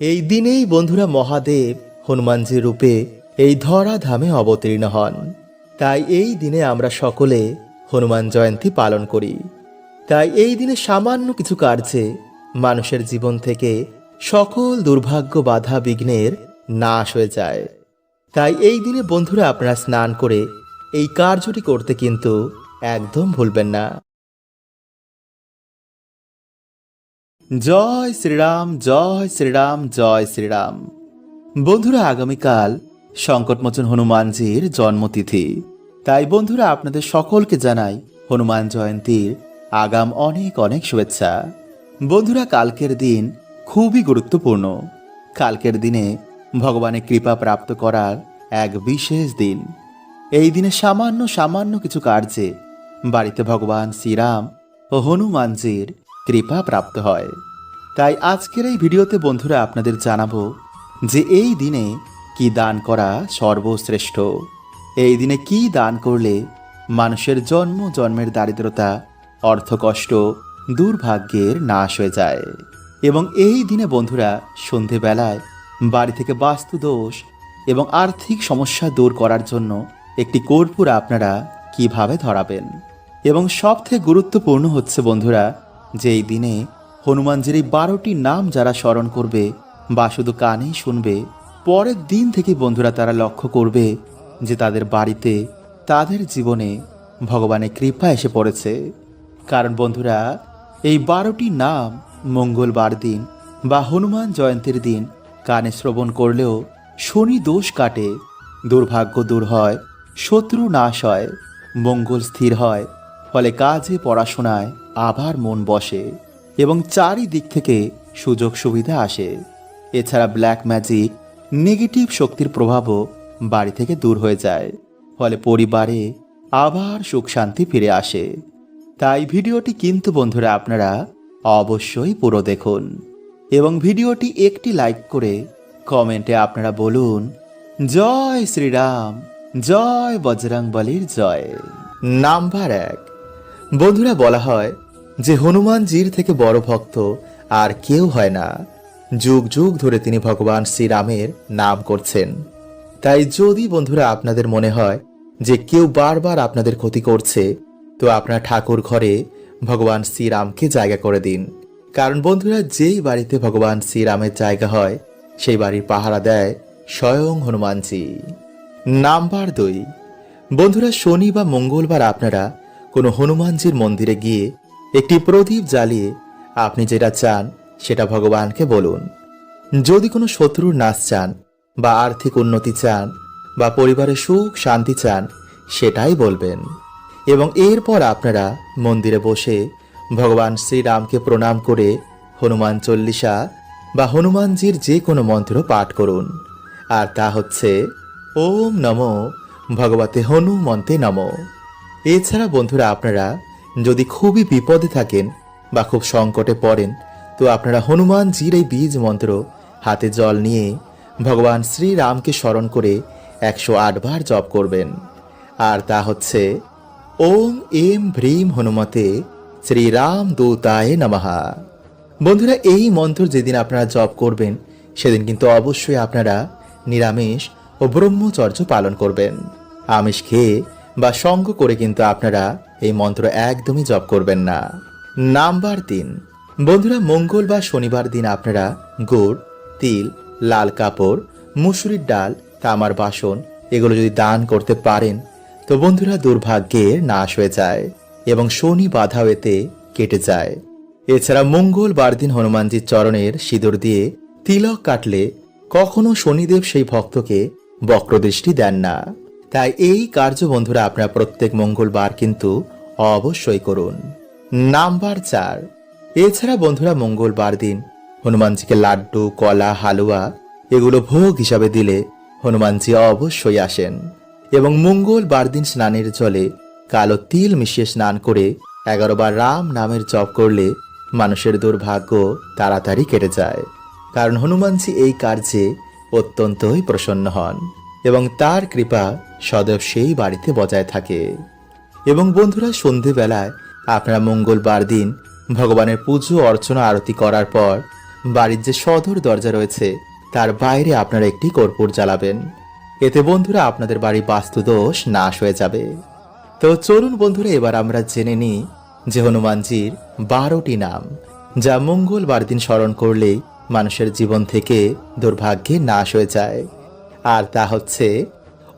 এই দিনেই বন্ধুরা মহাদেব হনুমানজি রূপে এই ধরা ধামে অবতীর্ণ হন। তাই এই দিনে আমরা সকলে হনুমান জয়ন্তী পালন করি। তাই এই দিনে সামান্য কিছু কার্যে মানুষের জীবন থেকে সকল দুর্ভাগ্য বাধা বিঘ্নের নাশ হয়ে যায়। তাই এই দিনে বন্ধুরা আপনারা স্নান করে এই কার্যটি করতে কিন্তু একদম ভুলবেন না। জয় শ্রীরাম জয় শ্রীরাম জয় শ্রীরাম। বন্ধুরা, আগামীকাল সংকটমোচন হনুমানজির জন্মতিথি। তাই বন্ধুরা, আপনাদের সকলকে জানাই হনুমান জয়ন্তীর আগাম অনেক অনেক শুভেচ্ছা। বন্ধুরা, কালকের দিন খুবই গুরুত্বপূর্ণ। কালকের দিনে ভগবানের কৃপা প্রাপ্ত করার এক বিশেষ দিন। এই দিনে সামান্য সামান্য কিছু কার্যে বাড়িতে ভগবান শ্রীরাম ও হনুমানজির কৃপা প্রাপ্ত হয়। তাই আজকের এই ভিডিওতে বন্ধুরা আপনাদের জানাব যে এই দিনে কি দান করা সর্বশ্রেষ্ঠ? এই দিনে কি দান করলে মানুষের জন্ম, জন্মের দারিদ্রতা, অর্থকষ্ট, দুর্ভাগ্যের নাশ হয়ে যায়? এবং এই দিনে বন্ধুরা সন্ধেবেলায় বাড়ি থেকে বাস্তু দোষ এবং আর্থিক সমস্যা দূর করার জন্য একটি কর্পূর আপনারা কীভাবে ধরাবেন? এবং সবথেকে গুরুত্বপূর্ণ হচ্ছে বন্ধুরা যে এই দিনে হনুমানজির এই বারোটি নাম যারা স্মরণ করবে, বা শুধু কানেই শুনবে, পরের দিন থেকে বন্ধুরা তারা লক্ষ্য করবে যে তাদের বাড়িতে, তাদের জীবনে ভগবানের কৃপা এসে পড়েছে। কারণ বন্ধুরা, এই বারোটি নাম মঙ্গলবার দিন বা হনুমান জয়ন্তীর দিন কানে শ্রবণ করলেও শনি দোষ কাটে, দুর্ভাগ্য দূর হয়, শত্রু নাশ হয়, মঙ্গল স্থির হয়, ফলে কাজে, পড়াশোনায় আবার মন বসে। এবং চারিদিক থেকে সুযোগ সুবিধা আসে। এছাড়া ব্ল্যাক ম্যাজিক নেগেটিভ শক্তির প্রভাবও বাড়ি থেকে দূর হয়ে যায়, ফলে পরিবারে আবার সুখ শান্তি ফিরে আসে। তাই ভিডিওটি কিন্তু বন্ধুরা আপনারা অবশ্যই পুরো দেখুন এবং ভিডিওটি একটি লাইক করে কমেন্টে আপনারা বলুন, জয় শ্রীরাম, জয় বজরং বলির জয়। নাম্বার এক। বন্ধুরা বলা হয় যে হনুমানজির থেকে বড় ভক্ত, আর কেউ হয় না। যুগ যুগ ধরে তিনি ভগবান শ্রীরামের নাম করছেন। তাই যদি বন্ধুরা আপনাদের মনে হয় যে কেউ বারবার আপনাদের ক্ষতি করছে, তো আপনার ঠাকুর ঘরে ভগবান শ্রীরামকে জায়গা করে দিন। কারণ বন্ধুরা, যেই বাড়িতে ভগবান শ্রীরামের জায়গা হয়, সেই বাড়ির পাহারা দেয় স্বয়ং হনুমানজি নাম্বার দুই। বন্ধুরা, শনি বা মঙ্গলবার আপনারা কোনো হনুমানজির মন্দিরে গিয়ে একটি প্রদীপ জ্বালিয়ে আপনি যেটা চান, সেটা ভগবানকে বলুন। যদি কোনো শত্রুর নাশ চান, বা আর্থিক উন্নতি চান, বা পরিবারে সুখ, শান্তি চান, সেটাই বলবেন। এবং এরপর আপনারা মন্দিরে বসে ভগবান শ্রীরামকে প্রণাম করে হনুমান চল্লিশা বা হনুমানজির যে কোনো মন্ত্র পাঠ করুন। আর তা হচ্ছে, ওম নম ভগবতে হনুমন্তে নম। এছাড়া বন্ধুরা, আপনারা যদি খুবই বিপদে থাকেন বা খুব সংকটে পড়েন, তো আপনারা হনুমানজির এই বীজ মন্ত্র হাতে জল নিয়ে ভগবান শ্রীরামকে স্মরণ করে একশো বার জপ করবেন। আর তা হচ্ছে, ওম এম ভ্রীম হনুমতে শ্রীরাম দূতায় নমহা বন্ধুরা, এই মন্ত্র যেদিন আপনারা জপ করবেন, সেদিন কিন্তু অবশ্যই আপনারা নিরামিষ ও ব্রহ্মচর্য পালন করবেন। আমিষ খেয়ে বা সঙ্গ করে কিন্তু আপনারা এই মন্ত্র একদমই জপ করবেন না। নাম্বার তিন। বন্ধুরা, মঙ্গল বা শনিবার দিন আপনারা গুড়, তিল, লাল কাপড়, মুসুরির ডাল, তামার বাসন এগুলো যদি দান করতে পারেন, তো বন্ধুরা দুর্ভাগ্যের নাশ হয়ে যায় এবং শনি বাধা এতে কেটে যায়। এছাড়া মঙ্গলবার দিন হনুমানজির চরণের সিঁদুর দিয়ে তিলক কাটলে কখনো শনিদেব সেই ভক্তকে বক্রদৃষ্টি দেন না। তাই এই কার্য বন্ধুরা আপনারা প্রত্যেক মঙ্গলবার কিন্তু অবশ্যই করুন। নাম্বার চার। এছাড়া বন্ধুরা মঙ্গলবার দিন হনুমানজিকে লাড্ডু, কলা, হালুয়া এগুলো ভোগ হিসাবে দিলে হনুমানজি অবশ্যই আসেন এবং মঙ্গলবার দিন স্নানের জলে কালো তিল মিশিয়ে স্নান করে এগারো বার রাম নামের জপ করলে মানুষের দুর্ভাগ্য তাড়াতাড়ি কেটে যায়। কারণ হনুমানজি এই কার্যে অত্যন্তই প্রসন্ন হন। এবং তার কৃপা সদব সেই বাড়িতে বজায় থাকে। এবং বন্ধুরা, সন্ধেবেলায় আপনারা মঙ্গলবার দিন ভগবানের পুজো, অর্চনা, আরতি করার পর বাড়ির যে সদর দরজা রয়েছে, তার বাইরে আপনারা একটি কর্পূর জ্বালাবেন। এতে বন্ধুরা, আপনাদের বাড়ি বাস্তুদোষ নাশ হয়ে যাবে। তো চলুন বন্ধুরা, এবার আমরা জেনে নিই যে হনুমানজির বারোটি নাম, যা মঙ্গলবার দিন স্মরণ করলে মানুষের জীবন থেকে দুর্ভাগ্যে নাশ হয়ে যায়। আর তা হচ্ছে,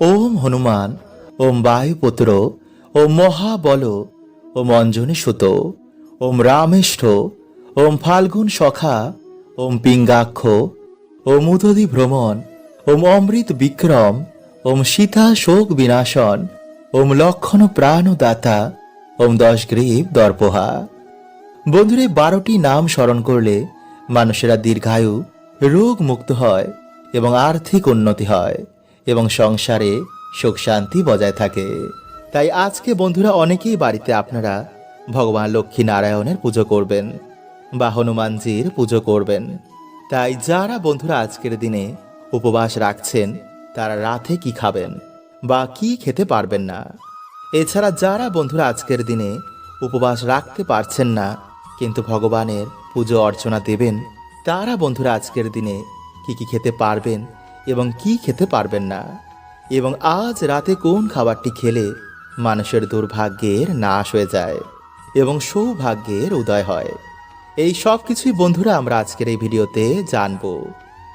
ওম হনুমান, ওম বায়ুপুত্র, ওম মহাবল, ওম অঞ্জনী সুত, ওম রামেষ্ঠ, ওম ফাল্গুন সখা, ওম পিঙ্গাক্ষ, ওম উদধি ভ্রমণ, ওম অমৃত বিক্রম, ওম সীতা শোক বিনাশন, ওম লক্ষণ প্রাণদাতা, ওম দশ গ্রীব দর্পহা। বন্ধুরে, বারোটি নাম স্মরণ করলে মানুষেরা দীর্ঘায়ু রোগ মুক্ত হয়। এবং আর্থিক উন্নতি হয় এবং সংসারে সুখ শান্তি বজায় থাকে। তাই আজকে বন্ধুরা অনেকেই বাড়িতে আপনারা ভগবান লক্ষ্মী নারায়ণের পুজো করবেন বা হনুমানজির পুজো করবেন। তাই যারা বন্ধুরা আজকের দিনে উপবাস রাখছেন, তারা রাতে কি খাবেন বা কি খেতে পারবেন না? এছাড়া যারা বন্ধুরা আজকের দিনে উপবাস রাখতে পারছেন না, কিন্তু ভগবানের পুজো অর্চনা দেবেন, তারা বন্ধুরা আজকের দিনে কি কী খেতে পারবেন এবং কি খেতে পারবেন না? এবং আজ রাতে কোন খাবারটি খেলে মানুষের দুর্ভাগ্যের নাশ হয়ে যায় এবং সৌভাগ্যের উদয় হয়? এই সব কিছুই বন্ধুরা আমরা আজকের এই ভিডিওতে জানব।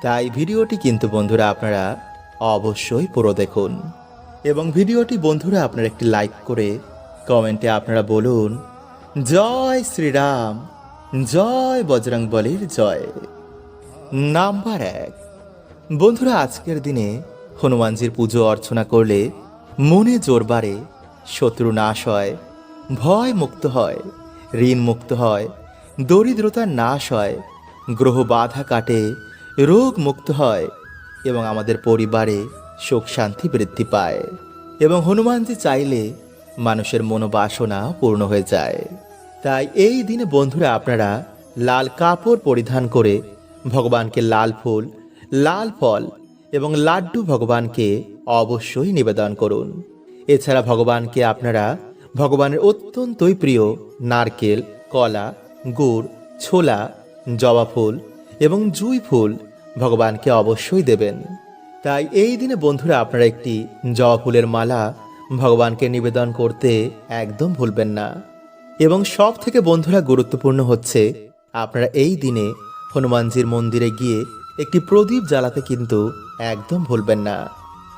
তাই ভিডিওটি কিন্তু বন্ধুরা আপনারা অবশ্যই পুরো দেখুন। এবং ভিডিওটি বন্ধুরা আপনারা একটি লাইক করে কমেন্টে আপনারা বলুন, জয় শ্রীরাম, জয় বজরং বলির জয়। নাম্বার এক। বন্ধুরা, আজকের দিনে হনুমানজির পুজো অর্চনা করলে মনে জোর বাড়ে, শত্রু নাশ হয়, ভয় মুক্ত হয়, ঋণ মুক্ত হয়, দরিদ্রতা নাশ হয়, গ্রহ বাধা কাটে, রোগ মুক্ত হয় এবং আমাদের পরিবারে সুখ শান্তি বৃদ্ধি পায় এবং হনুমানজি চাইলে মানুষের মনোবাসনা পূর্ণ হয়ে যায়। তাই এই দিনে বন্ধুরা, আপনারা লাল কাপড় পরিধান করে ভগবানকে লাল ফুল, লাল ফল এবং লাড্ডু ভগবানকে অবশ্যই নিবেদন করুন। এছাড়া ভগবানকে আপনারা ভগবানের অত্যন্তই প্রিয় নারকেল, কলা, গুড়, ছোলা, জবা ফুল এবং জুই ফুল ভগবানকে অবশ্যই দেবেন। তাই এই দিনে বন্ধুরা আপনারা একটি জবা ফুলের মালা ভগবানকে নিবেদন করতে একদম ভুলবেন না। এবং সব থেকে বন্ধুরা গুরুত্বপূর্ণ হচ্ছে, আপনারা এই দিনে হনুমানজির মন্দিরে গিয়ে একটি প্রদীপ জ্বালাতে কিন্তু একদম ভুলবেন না।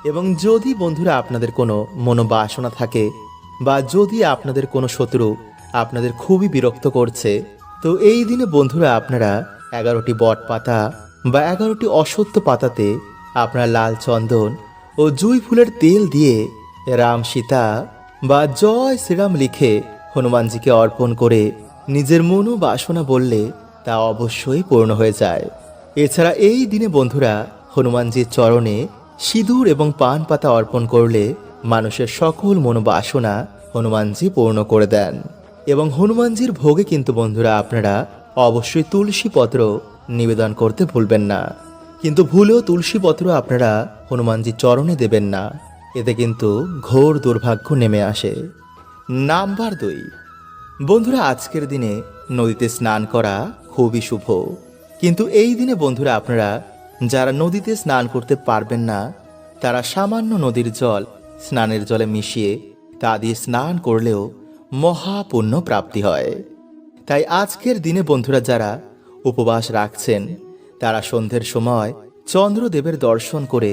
এবং যদি বন্ধুরা আপনাদের কোনো মনোবাসনা থাকে বা যদি আপনাদের কোনো শত্রু আপনাদের খুবই বিরক্ত করছে, তো এই দিনে বন্ধুরা আপনারা এগারোটি বট পাতা বা এগারোটি অসত্য পাতাতে আপনারা লাল চন্দন ও জুই ফুলের তেল দিয়ে রাম সীতা বা জয় শ্রীরাম লিখে হনুমানজিকে অর্পণ করে নিজের মনো বাসনা বললে তা অবশ্যই পূর্ণ হয়ে যায়। এছাড়া এই দিনে বন্ধুরা হনুমানজির চরণে সিঁদুর এবং পান পাতা অর্পণ করলে মানুষের সকল মনোবাসনা হনুমানজি পূর্ণ করে দেন। এবং হনুমানজির ভোগে কিন্তু বন্ধুরা আপনারা অবশ্যই তুলসী পত্র নিবেদন করতে ভুলবেন না। কিন্তু ভুলেও তুলসী পত্র আপনারা হনুমানজির চরণে দেবেন না। এতে কিন্তু ঘোর দুর্ভাগ্য নেমে আসে। নাম্বার দুই। বন্ধুরা, আজকের দিনে নদীতে স্নান করা খুবই শুভ। কিন্তু এই দিনে বন্ধুরা আপনারা, যারা নদীতে স্নান করতে পারবেন না, তারা সামান্য নদীর জল, স্নানের জলে মিশিয়ে তা দিয়ে স্নান করলেও মহাপুণ্য প্রাপ্তি হয়। তাই আজকের দিনে বন্ধুরা যারা উপবাস রাখছেন, তারা সন্ধ্যের সময় চন্দ্রদেবের দর্শন করে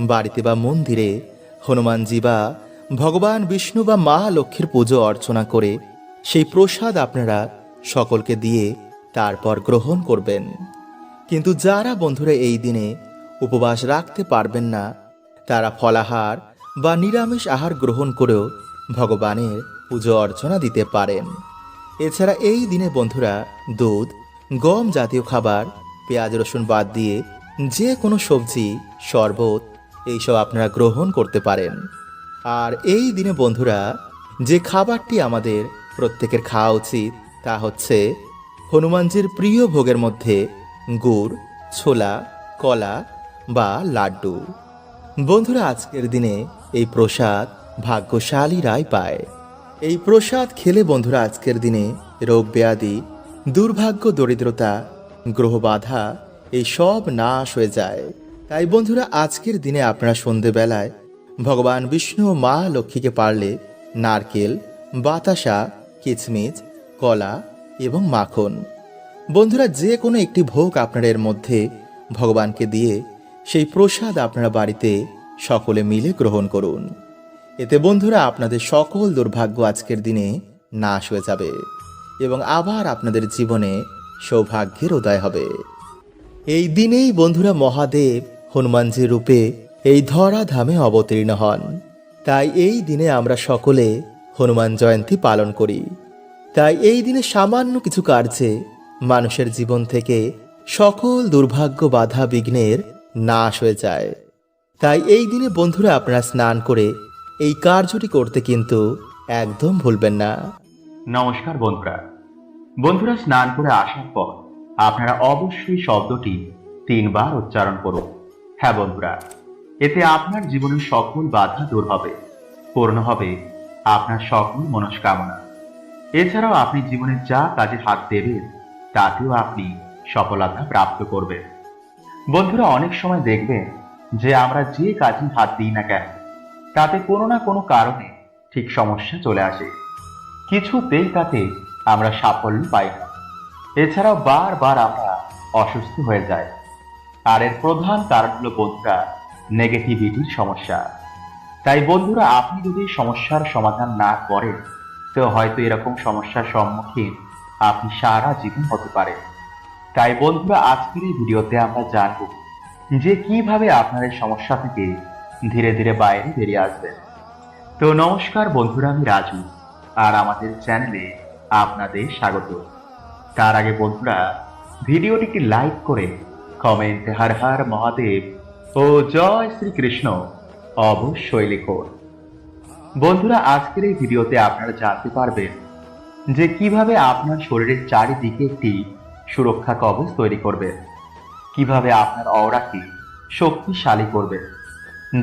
বাড়িতে বা মন্দিরে হনুমানজি বা ভগবান বিষ্ণু বা মা লক্ষ্মীর পুজো অর্চনা করে সেই প্রসাদ আপনারা সকলকে দিয়ে তারপর গ্রহণ করবেন। কিন্তু যারা বন্ধুরা এই দিনে উপবাস রাখতে পারবেন না, তারা ফলাহার বা নিরামিষ আহার গ্রহণ করেও ভগবানের পুজো অর্চনা দিতে পারেন। এছাড়া এই দিনে বন্ধুরা দুধ, গম জাতীয় খাবার, পেঁয়াজ রসুন বাদ দিয়ে যে কোনো সবজি, শরবত এইসব আপনারা গ্রহণ করতে পারেন। আর এই দিনে বন্ধুরা যে খাবারটি আমাদের প্রত্যেকের খাওয়া উচিত তা হচ্ছে হনুমানজির প্রিয় ভোগের মধ্যে গুড়, ছোলা, কলা বা লাড্ডু। বন্ধুরা, আজকের দিনে এই প্রসাদ ভাগ্যশালী রায় পায়। এই প্রসাদ খেলে বন্ধুরা, আজকের দিনে রোগ ব্যাধি, দুর্ভাগ্য, দরিদ্রতা, গ্রহ বাধা, এই সব নাশ হয়ে যায়। তাই বন্ধুরা, আজকের দিনে আপনারা সন্ধেবেলায় ভগবান বিষ্ণু মা লক্ষ্মীকে পারলে নারকেল, বাতাসা, কিচমিচ, কলা এবং মাখন। বন্ধুরা, যে কোনো একটি ভোগ আপনারা এর মধ্যে ভগবানকে দিয়ে সেই প্রসাদ আপনারা বাড়িতে সকলে মিলে গ্রহণ করুন। এতে বন্ধুরা, আপনাদের সকল দুর্ভাগ্য আজকের দিনে নাশ হয়ে যাবে এবং আবার আপনাদের জীবনে সৌভাগ্যের উদয় হবে। এই দিনেই বন্ধুরা, মহাদেব হনুমানজি রূপে এই ধরা ধামে অবতীর্ণ হন। তাই এই দিনে আমরা সকলে হনুমান জয়ন্তী পালন করি। তাই এই দিনে সামান্য কিছু কার্যে মানুষের জীবন থেকে সকল দুর্ভাগ্য বাধা বিঘ্নের নাশ হয়ে যায়। তাই এই দিনে বন্ধুরা আপনারা স্নান করে এই কার্যটি করতে কিন্তু একদম ভুলবেন না। নমস্কার বন্ধুরা। বন্ধুরা স্নান করে আসার পর আপনারা অবশ্যই শব্দটি তিনবার উচ্চারণ করুন। হ্যাঁ বন্ধুরা, এতে আপনার জীবনের সকল বাধা দূর হবে, পূর্ণ হবে আপনার সকল মনস্কামনা। এছাড়াও আপনি জীবনে যা কাজে হাত দেবেন, তাতেও আপনি সফলতা প্রাপ্ত করবেন। বন্ধুরা, অনেক সময় দেখবেন যে আমরা যে কাজে হাত দিই না কেন, তাতে কোনো না কোনো কারণে ঠিক সমস্যা চলে আসে। কিছুতেই তাতে আমরা সাফল্য পাই না। এছাড়াও বারবার আমরা অসুস্থ হয়ে যাই। আর এর প্রধান কারণ হলো বন্ধুরা নেগেটিভিটির সমস্যা। তাই বন্ধুরা, আপনি যদি সমস্যার সমাধান না করেন তো হয়তো এরকম সমস্যার সম্মুখীন আপনি সারা জীবন হতে পারেন তাই বন্ধুরা, আজকের এই ভিডিওতে আমরা জানব যে কীভাবে আপনার এই সমস্যা থেকে ধীরে ধীরে বাইরে বেরিয়ে আসবেন। তো নমস্কার বন্ধুরা, আমি রাজু আর আমাদের চ্যানেলে আপনাদের স্বাগত। তার আগে বন্ধুরা, ভিডিওটিকে লাইক করে কমেন্টে হর হর মহাদেব ও জয় শ্রীকৃষ্ণ অবশ্যই লিখুন। বন্ধুরা, আজকের এই ভিডিওতে আপনারা জানতে পারবেন যে কীভাবে আপনার শরীরের চারিদিকে একটি সুরক্ষা কবচ তৈরি করবে কীভাবে আপনার অওরাকে শক্তিশালী করবে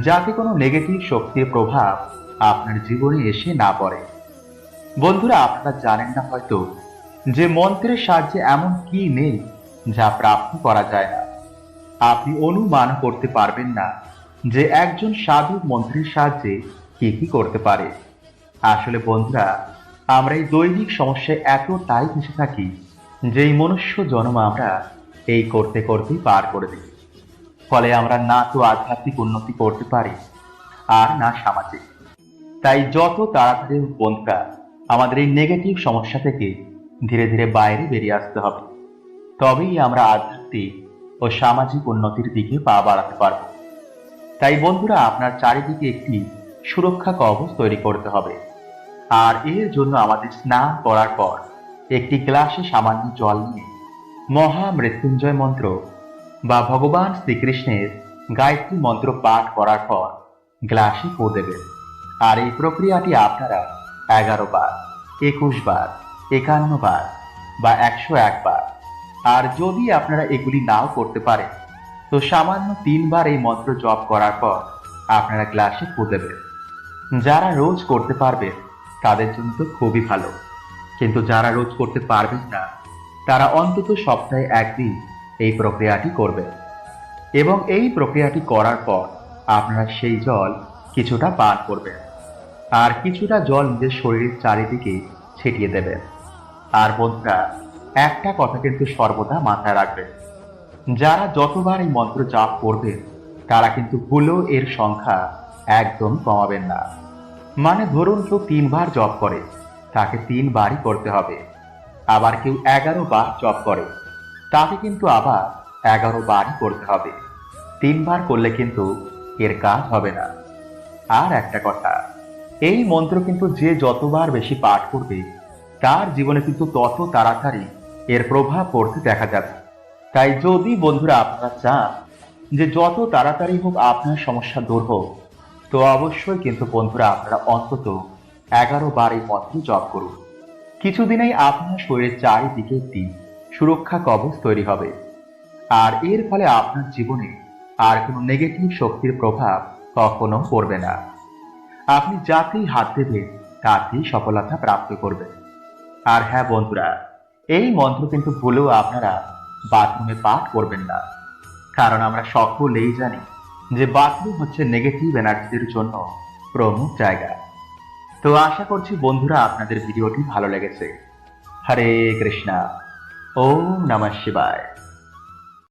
যাতে কোনো নেগেটিভ শক্তির প্রভাব আপনার জীবনে এসে না পড়ে। বন্ধুরা, আপনারা জানেন না হয়তো যে মন্ত্রের সাহায্যে এমন কি নেই যা প্রাপ্ত করা যায় না। আপনি অনুমান করতে পারবেন না যে একজন সাধু মন্ত্রের সাহায্যে কি কি করতে পারে? আসলে বন্ধুরা, আমরা এই দৈনিক সমস্যায় এতটাই ফেসে থাকি যে এই মনুষ্য জন্ম আমরা এই করতে করতেই পার করে দিই। ফলে আমরা না তো আধ্যাত্মিক উন্নতি করতে পারি, আর না সামাজিক। তাই যত তাড়াতাড়ি বন্ধুরা, আমাদের এই নেগেটিভ সমস্যা থেকে ধীরে ধীরে বাইরে বেরিয়ে আসতে হবে। তবেই আমরা আধ্যাত্মিক ও সামাজিক উন্নতির দিকে পা বাড়াতে পারব। তাই বন্ধুরা, আপনার চারিদিকে একটি সুরক্ষা কবচ তৈরি করতে হবে। আর এর জন্য আমাদের স্নান করার পর একটি গ্লাসে সামান্য জল নিয়ে মহা মৃত্যুঞ্জয় মন্ত্র বা ভগবান শ্রীকৃষ্ণের গায়ত্রী মন্ত্র পাঠ করার পর গ্লাসে পো দেবেন। আর এই প্রক্রিয়াটি আপনারা এগারো বার, একুশ বার, একান্ন বার বা একশো একবার আর যদি আপনারা এগুলি নাও করতে পারেন, তো সামান্য তিনবার এই মন্ত্র জপ করার পর আপনারা গ্লাসে পো দেবেন। যারা রোজ করতে পারবেন তাদের জন্য তো খুবই ভালো। কিন্তু যারা রোজ করতে পারবেন না, তারা অন্তত সপ্তাহে একদিন এই প্রক্রিয়াটি করবেন। এবং এই প্রক্রিয়াটি করার পর আপনারা সেই জল কিছুটা পান করবেন। আর কিছুটা জল নিজের শরীরের চারিদিকে ছিটিয়ে দেবেন। আর বন্ধুরা, একটা কথা কিন্তু সর্বদা মাথায় রাখবেন। যারা যতবার এই মন্ত্র জাপ করবেন, তারা কিন্তু ভুলেও এর সংখ্যা একদম কমাবেন না। মানে ধরুন কেউ তিনবার জব করে, তাকে তিনবারই করতে হবে। আবার কেউ এগারো বার জব করে, তাকে কিন্তু আবার এগারো বারই করতে হবে। তিনবার করলে কিন্তু এর কাজ হবে না। আর একটা কথা, এই মন্ত্র কিন্তু যে যতবার বেশি পাঠ করবে, তার জীবনে কিন্তু তত তাড়াতাড়ি এর প্রভাব পড়তে দেখা যাবে। তাই যদি বন্ধুরা আপনারা চান যে যত তাড়াতাড়ি হোক আপনার সমস্যা দূর হোক তো অবশ্যই কিন্তু বন্ধুরা আপনারা অন্তত এগারো বার এই মন্ত্র জপ করুন। কিছুদিনেই আপনার শরীরের চারিদিকে একটি সুরক্ষা কবচ তৈরি হবে। আর এর ফলে আপনার জীবনে আর কোনো নেগেটিভ শক্তির প্রভাব কখনো পড়বে না। আপনি যাতেই হাত দেবেন তাতেই সফলতা প্রাপ্ত করবেন। আর হ্যাঁ বন্ধুরা, এই মন্ত্র কিন্তু ভুলেও আপনারা বাথরুমে পাঠ করবেন না। কারণ আমরা সকলেই জানি যে বাথরুম হচ্ছে নেগেটিভ এনার্জিদের জন্য প্রমুখ জায়গা। তো আশা করছি বন্ধুরা আপনাদের ভিডিওটি ভালো লেগেছে। হরে কৃষ্ণা, ওম নমঃ শিবায়।